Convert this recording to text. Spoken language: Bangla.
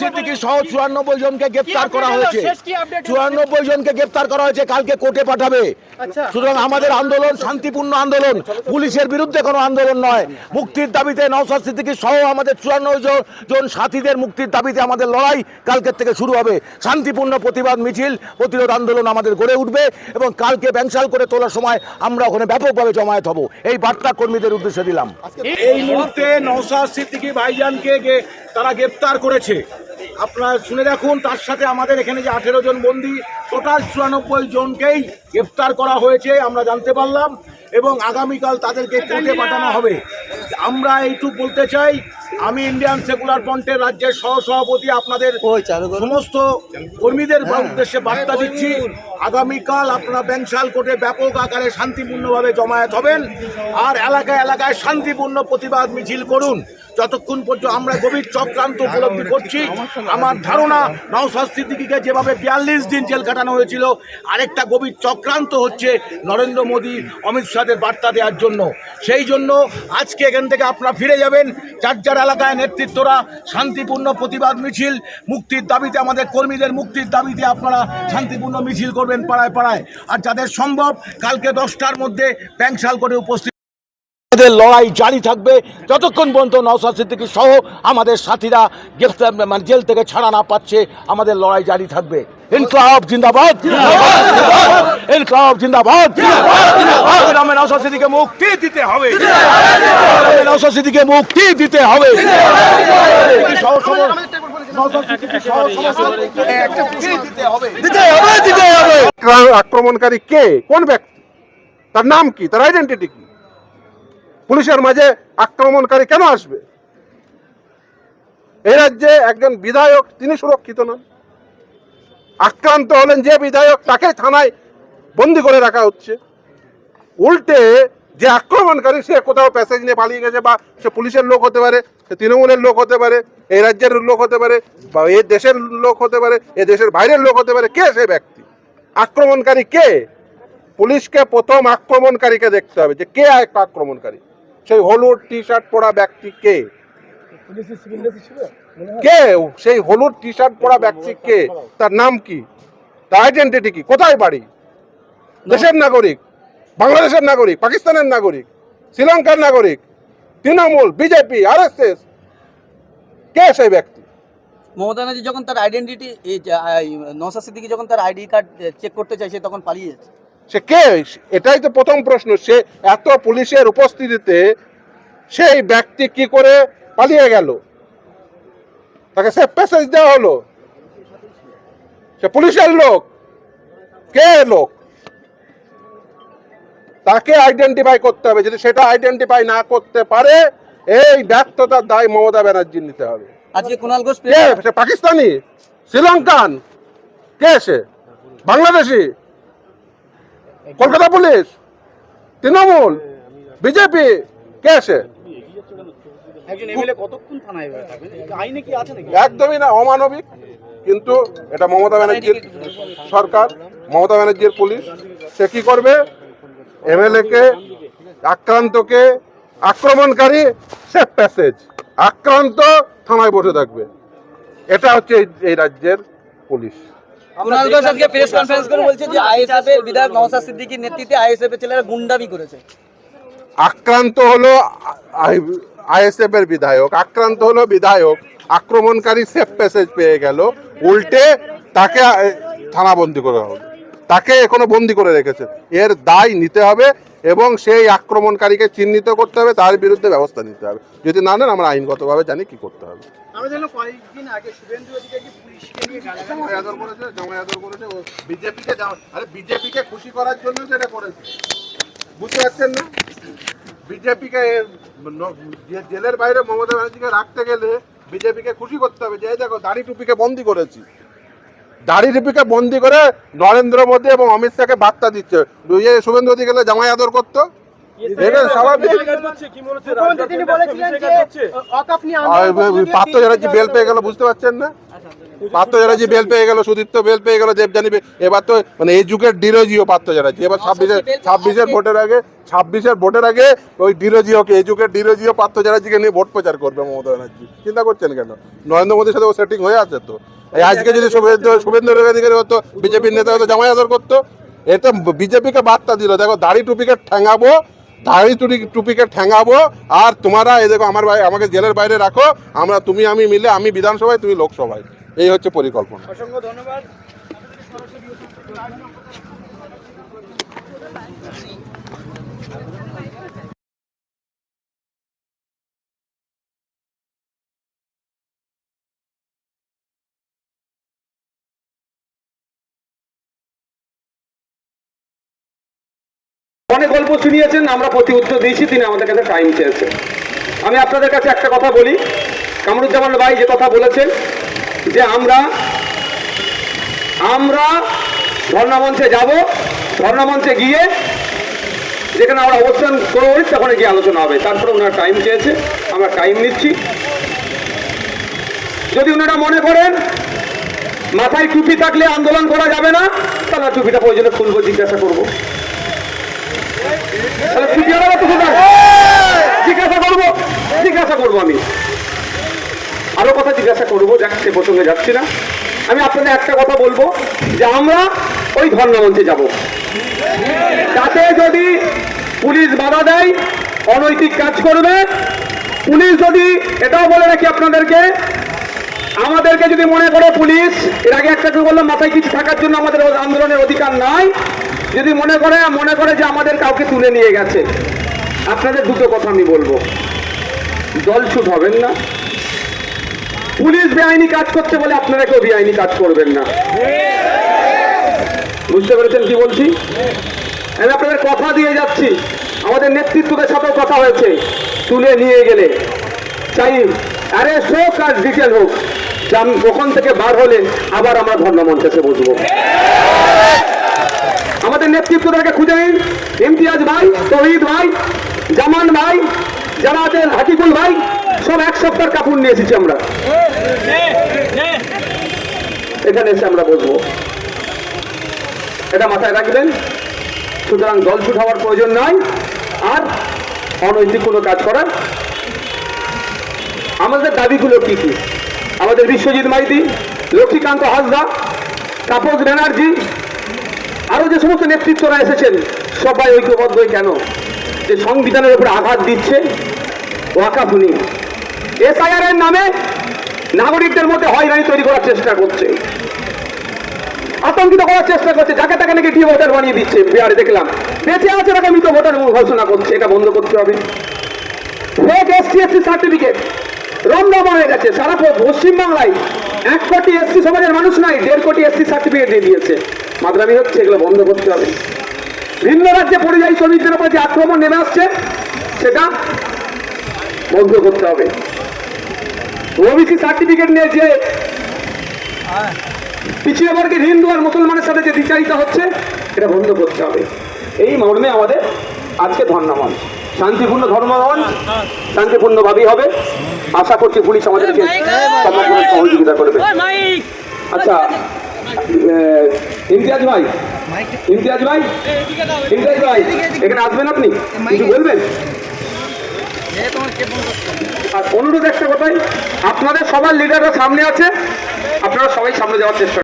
সিদ্দিকী সহ চুরানব্বই জনকে গ্রেপ্তার করা হয়েছে। চুরানব্বই জনকে গ্রেপ্তার করা হয়েছে কালকে কোর্টে পাঠাবে। সুতরাং আমাদের আন্দোলন শান্তিপূর্ণ আন্দোলন পুলিশের বিরুদ্ধে কোনো আন্দোলন নয়। মুক্তির দাবিতে নওশাদ সিদ্দিকী সহ আমাদের চুরানব্বই জন সাথীদের মুক্তির দাবিতে আমাদের লড়াই কালকের থেকে শুরু হবে। শান্তিপূর্ণ প্রতিবাদ মিছিল প্রতিরোধ আন্দোলন আমাদের গড়ে উঠবে এবং কালকে ব্যাংশাল করে তোলার সময় আমরা ওখানে ব্যাপকভাবে জমায়েত হব। এই বার্তা কর্মীদের উদ্দেশ্যে দিলাম। এই মুহূর্তে নওশাদ সিদ্দিকী ভাইজানকে তারা গ্রেপ্তার করেছে। আপনারা শুনে রাখুন তার সাথে আমাদের এখানে যে আঠেরো জন বন্দী টোটাল চুরানব্বই জনকেই গ্রেপ্তার করা হয়েছে আমরা জানতে পারলাম এবং আগামীকাল তাদেরকে কোর্টে পাঠানো হবে। আমরা এইটুকু বলতে চাই আমি ইন্ডিয়ান সেকুলার ফ্রন্টের রাজ্যের সহসভাপতি আপনাদের সমস্ত কর্মীদের উদ্দেশ্যে বার্তা দিচ্ছি আগামীকাল আপনারা ব্যাংশাল কোর্টে ব্যাপক আকারে শান্তিপূর্ণভাবে জমায়েত হবেন আর এলাকায় এলাকায় শান্তিপূর্ণ প্রতিবাদ মিছিল করুন। যতক্ষণ পর্যন্ত আমরা গভীর চক্রান্ত উপলব্ধি করছি, আমার ধারণা নওশাদ সিদ্দিকিকে যেভাবে বিয়াল্লিশ দিন জেল কাটানো হয়েছিল, আরেকটা গভীর চক্রান্ত হচ্ছে নরেন্দ্র মোদী, অমিত শাহের বার্তা দেওয়ার জন্য। সেই জন্য আজকে এখান থেকে আপনারা ফিরে যাবেন, যার যার এলাকায় নেতৃত্বরা শান্তিপূর্ণ প্রতিবাদ মিছিল, মুক্তির দাবিতে আমাদের কর্মীদের মুক্তির দাবিতে আপনারা শান্তিপূর্ণ মিছিল করবেন পাড়ায় পাড়ায়। আর যাদের সম্ভব, কালকে দশটার মধ্যে ব্যাংশাল করে উপস্থিত আমাদের লড়াই জারি থাকবে। যতক্ষণ পর্যন্ত নওশাদ সিদ্দিকী সহ আমাদের সাথীরা গ্রেফতার মানে জেল থেকে ছাড়া না পাচ্ছে আমাদের লড়াই জারি থাকবে। ইনকলাব জিন্দাবাদ। ইনকলাব জিন্দাবাদ। নামে নওশাদ সিদ্দিকে মুক্তি দিতে হবে। নওশাদ সিদ্দিকে মুক্তি দিতে হবে সহ সম- নওশাদ সিদ্দিকী সহ সমস্ত মুক্তি দিতে হবে। দিতে হবে। দিতে হবে আক্রা- আক্রমণকারী কে? কোন ব্যক্তি? তার নাম কি? তার আইডেন্টিটি কি? পুলিশের মাঝে আক্রমণকারী কেন আসবে? এই রাজ্যে একজন বিধায়ক, তিনি সুরক্ষিত নন। আক্রান্ত হলেন যে বিধায়ক, তাকে থানায় বন্দি করে রাখা হচ্ছে। উল্টে যে আক্রমণকারী, সে কোথাও প্যাসেজ নিয়ে পালিয়ে গেছে বা সে পুলিশের লোক হতে পারে, সে তৃণমূলের লোক হতে পারে এই রাজ্যের লোক হতে পারে বা এই দেশের লোক হতে পারে, এ দেশের বাইরের লোক হতে পারে, কে সে ব্যক্তি? আক্রমণকারী কে? পুলিশকে প্রথম আক্রমণকারীকে দেখতে হবে যে কে এক আক্রমণকারী? সেই হলুদ টি শার্ট পরা ব্যক্তি কে? কে? সেই হলুদ টি শার্ট পরা ব্যক্তি কে? তার নাম কি? তার আইডেন্টিটি কি? কোথায় বাড়ি? দেশের নাগরিক। বাংলাদেশের নাগরিক পাকিস্তানের নাগরিক শ্রীলঙ্কার নাগরিক Trinamool BJP R S S কে সেই ব্যক্তি? মমতা ব্যানার্জি যখন তার আইডেন্টিটি নসা সিদ্দিকি যখন তার আইডি কার্ড চেক করতে চাইছে তখন পালিয়ে যাচ্ছে। সে কে? এটাই তো প্রথম প্রশ্ন। সে এত পুলিশের উপস্থিতিতে সেই ব্যক্তি কি করে পালিয়ে গেল? তাকে সে প্যাসেজ দেওয়া হলো। সে পুলিশের লোক। কে লোক? তাকে আইডেন্টিফাই করতে হবে। যদি সেটা আইডেন্টিফাই না করতে পারে এই ব্যর্থতার দায় মমতা ব্যানার্জি নিতে হবে। আজকে কুণাল ঘোষ পাকিস্তানি? শ্রীলঙ্কান? কে সে? বাংলাদেশি? কলকাতা পুলিশ তৃণমূল বিজেপি কে সে একজন এমএলএ কতক্ষণ থানায় থাকবেন আইনে কি আছে একদমই না অমানবিক। কিন্তু এটা মমতা ব্যানার্জির সরকার মমতা ব্যানার্জির পুলিশ। সে কি করবে? এমএলএ কে আক্রান্তকে আক্রমণকারী সেফ প্যাসেজ আক্রান্ত থানায় বসে থাকবে। এটা হচ্ছে এই রাজ্যের পুলিশ। কুণাল ঘোষ আজকে প্রেস কনফারেন্স করে বলছে যে আইএসএফ এর বিধায়ক নওশাদ সিদ্দিকীর নেতৃত্বে আইএসএফ এর ছেলেরা গুন্ডামি করেছে। আক্রান্ত হলো আইএসএফ এর বিধায়ক আক্রান্ত হলো বিধায়ক আক্রমণকারী সেফ প্যাসেজ পেয়ে গেল উল্টে তাকে থানাবন্দি করা হলো। তাকে এখনও বন্দি করে রেখেছে। এর দায় নিতে হবে এবং সেই আক্রমণকারীকে চিহ্নিত করতে হবে তার বিরুদ্ধে ব্যবস্থা নিতে হবে। যদি না নেন আমরা আইনগতভাবে জানি কি করতে হবে। আমরা কয়েকদিন আগে শুভেন্দু অধিকারী পুলিশকে নিয়ে গালাগালি আদর করেছে। জামাই আদর করেছে ও বিজেপিকে আরে বিজেপিকে খুশি করার জন্য সেটা করেছে। বুঝতে পারছেন না? বিজেপিকে জেলের বাইরে মমতা ব্যানার্জিকে রাখতে গেলে বিজেপিকে খুশি করতে হবে যে দেখো দাড়ি টুপিকে বন্দি করেছি। দাড়ি রিপিকে বন্দি করে নরেন্দ্র মোদী এবং অমিত শাহকে বার্তা দিচ্ছে। শুভেন্দু মোদী শুভেন্দু অধিকারী জামাই আদর করতো। এটা স্বাভাবিক মুখ্যমন্ত্রী তিনি বলেছিলেন যে অকাপ নিয়ে আর আন্দোলন করতে পার্থ চ্যাটার্জি বেল পেয়ে গেল বুঝতে পারছেন না? পার্থ চ্যাটার্জি বেল পেয়ে গেল সুদীপ্ত বেল পেয়ে গেল দেবজানি এবার তো মানে এই যুগের ডিরোজিও পার্থ চ্যাটার্জি। এবার ছাব্বিশের ছাব্বিশের ভোটের আগে ছাব্বিশের ভোটের আগে ওই ডিরোজিওকে এই যুগের ডিরোজিও পার্থ চ্যাটার্জিকে নিয়ে ভোট প্রচার করবে মমতা ব্যানার্জি। চিন্তা করছেন কেন? নরেন্দ্র মোদীর সাথে ও সেটিং হয়ে আছে তো। এই আজকে যদি শুভেন্দু শুভেন্দু অধিকারী হতো বিজেপির নেতা হতো জামাই আদর করতো এটা বিজেপিকে বার্তা দিল দেখো দাড়ি টুপিকে ঠ্যাঙাবো দাড়ি টুপি টুপিকে ঠ্যাঙাবো আর তোমরা এই দেখো আমার ভাই আমাকে জেলের বাইরে রাখো আমরা তুমি আমি মিলে আমি বিধানসভায় তুমি লোকসভায়। এই হচ্ছে পরিকল্পনা। অসংখ্য ধন্যবাদ। অনেক গল্প শুনিয়েছেন আমরা প্রতি উত্তর দিয়েছি তিনি আমাদের কাছে টাইম চেয়েছেন। আমি আপনাদের কাছে একটা কথা বলি। কামরুজ্জামান ভাই যে কথা বলেছেন যে আমরা আমরা ধর্ণামঞ্চে যাব ধর্ণামঞ্চে গিয়ে যেখানে আমরা অবস্থান করব তখন গিয়ে আলোচনা হবে। তারপরে ওনারা টাইম চেয়েছে, আমরা টাইম নিচ্ছি। যদি ওনারা মনে করেন মাথায় টুপি থাকলে আন্দোলন করা যাবে না, তাহলে টুপিটা প্রয়োজনে খুলবো, জিজ্ঞাসা করব। তাহলে? জিজ্ঞাসা করব জিজ্ঞাসা করব আমি। আরও কথা জিজ্ঞাসা করব, যাক, সে প্রসঙ্গে যাচ্ছি না। আমি আপনাদের একটা কথা বলব যে আমরা ওই ধর্ণামঞ্চে যাব। তাতে যদি পুলিশ বাধা দেয়, অনৈতিক কাজ করবে। পুলিশ যদি এটাও বলে রাখি আপনাদেরকে, আমাদেরকে যদি মনে করে পুলিশ, এর আগে একটা কেউ বললাম, মাথায় কিছু থাকার জন্য আমাদের আন্দোলনের অধিকার নাই। যদি মনে করে মনে করে যে আমাদের কাউকে তুলে নিয়ে গেছে। আপনাদের দুটো কথা আমি বলব। দলছুট হবেন না। পুলিশ বেআইনি কাজ করছে বলে আপনারা কেউ বেআইনি কাজ করবেন না। বুঝতে পেরেছেন কি বলছি? আমি আপনাদের কথা দিয়ে যাচ্ছি। আমাদের নেতৃত্বদের সাথেও কথা হয়েছে। তুলে নিয়ে গেলে। চাই অ্যারেস্ট হোক আর ডিটেল হোক। আমি ওখান থেকে বার হলে আবার আমরা ধর্ণামঞ্চে এসে বসবো। আমাদের নেতৃত্বদেরকে খুঁজে নিন। ইমতিয়াজ ভাই, তহিদ ভাই, জামান ভাই আছেন হাকিকুল ভাই সব এক সপ্তাহ কাপড় নিয়ে এসেছি আমরা। এখানে এসে আমরা বসবো। এটা মাথায় রাখবেন। সুতরাং দল ছুট হওয়ার প্রয়োজন নাই। আর অনৈতিক কোনো কাজ করার আমাদের দাবিগুলো কি কি? আমাদের বিশ্বজিৎ মাইতি, লক্ষ্মীকান্ত হাসদা, তাপস ব্যানার্জি, আরও যে সমস্ত নেতৃত্বরা এসেছেন, সবাই ঐক্যবদ্ধ কেন? যে সংবিধানের উপরে আঘাত দিচ্ছে ওয়াকাফুনি এসআইআর এর নামে নাগরিকদের মধ্যে হয়রানি তৈরি করার চেষ্টা করছে। আতঙ্কিত করার চেষ্টা করছে, যাকে তাকে নাকি টি ভোটার বানিয়ে দিচ্ছে। বিহারে দেখলাম, বেঁচে আছে তাকে মৃত ভোটার ঘোষণা করছে। এটা বন্ধ করতে হবে। ফেক এসটিএসসি সার্টিফিকেট রমরমা হয়ে গেছে। সারা পশ্চিমবাংলায় এক কোটি এসসি সমাজের মানুষ নাই, দেড় কোটি এসসি সার্টিফিকেট দিয়ে দিয়েছে। মাদ্রামি হচ্ছে, এগুলো বন্ধ করতে হবে। ভিন্ন রাজ্যে পরিযায়ী শ্রমিকদের উপর যে আক্রমণ নেমে আসছে, সেটা বন্ধ করতে হবে। ওবিসি সার্টিফিকেট নিয়ে যে পিছিয়ে বর্গের হিন্দু আর মুসলমানের সাথে যে বিচারিত হচ্ছে এটা বন্ধ করতে হবে। এই মর্মে আমাদের আজকে ধর্ণামন শান্তিপূর্ণ ধর্মমন শান্তিপূর্ণভাবেই হবে। আশা করছি পুলিশ আমাদেরকে সহযোগিতা করবে। আচ্ছা ইমতিয়াজ ভাই। ইমতিয়াজ ভাই? ইমতিয়াজ ভাই এখানে আসবেন আপনি? কিছু বলবেন? আর অনুরোধ একটা কথাই আপনাদের সবার লিডাররা সামনে আছে আপনারা সবাই সামনে যাওয়ার চেষ্টা